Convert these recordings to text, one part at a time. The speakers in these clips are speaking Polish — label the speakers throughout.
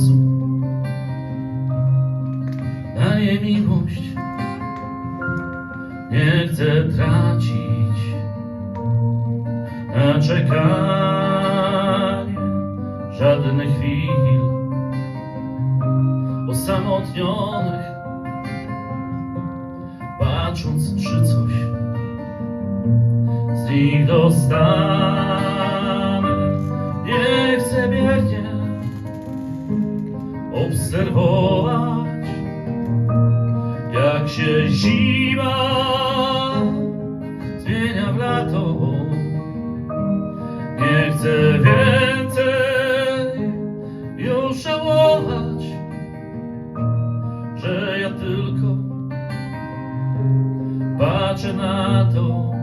Speaker 1: czasu na niemiłość. Nie chcę tracić na czekanie żadnych chwil osamotnionych, patrząc, czy coś z nich dostanę. Patrzę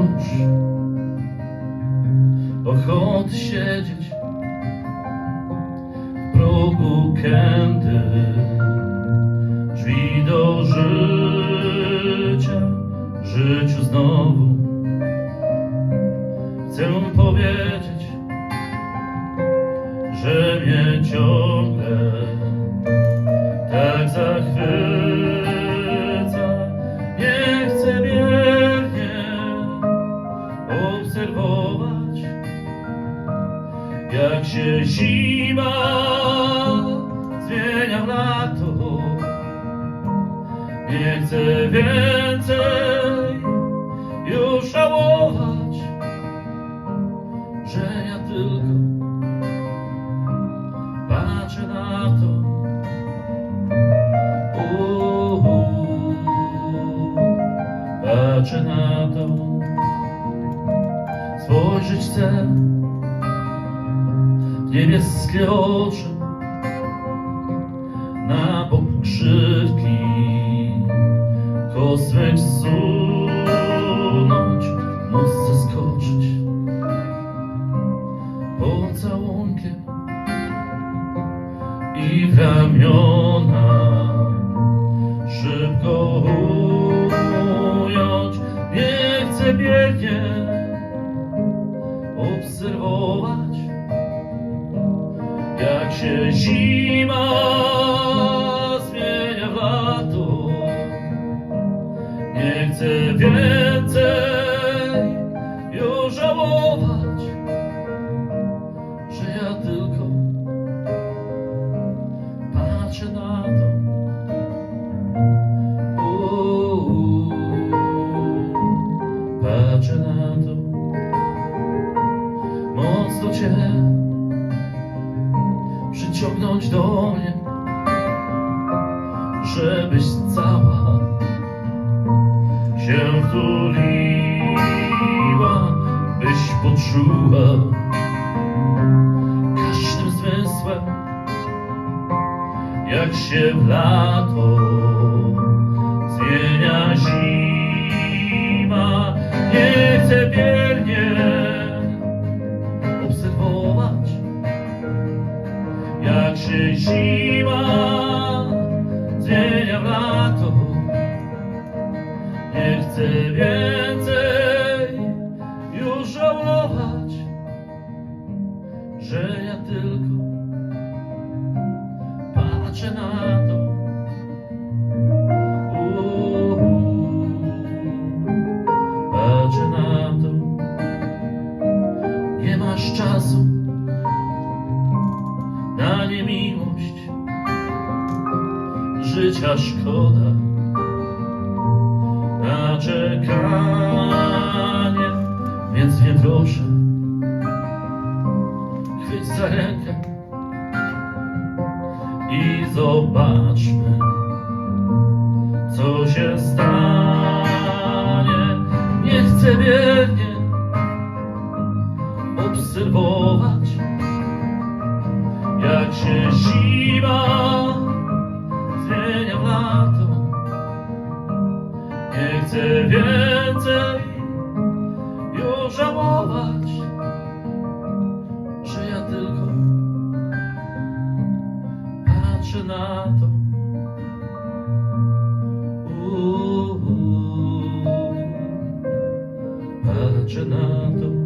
Speaker 1: już ochoty siedzieć. W progu kędy drzwi do życia, życiu znowu jak się zima zmienia w lato. Nie chcę więcej już żałować, że ja tylko patrzę na to. Patrzę na to. Spojrzeć chcę niebieskie oczy, na bok krzywki, kosmyk zsunąć, móc zaskoczyć pocałunkiem i w ramiona szybko ująć. Nie chcę biegnie jak się zima zmienia w lato. Nie chcę więcej przyciągnąć do mnie, żebyś cała się wtuliła, byś poczuła każdym zmysłem, jak się w lato zmienia zima. Zima zmienia w lato. Nie chcę więcej już żałować, że ja tylko patrzę na to. Patrzę na to. Nie masz czasu Życia szkoda na czekanie, więc nie proszę. Chwyć za rękę i zobaczmy, co się stanie. Nie chcę wiernie obserwować, jak się zima Nie chcę więcej już żałować, że ja tylko patrzę na to. Patrzę na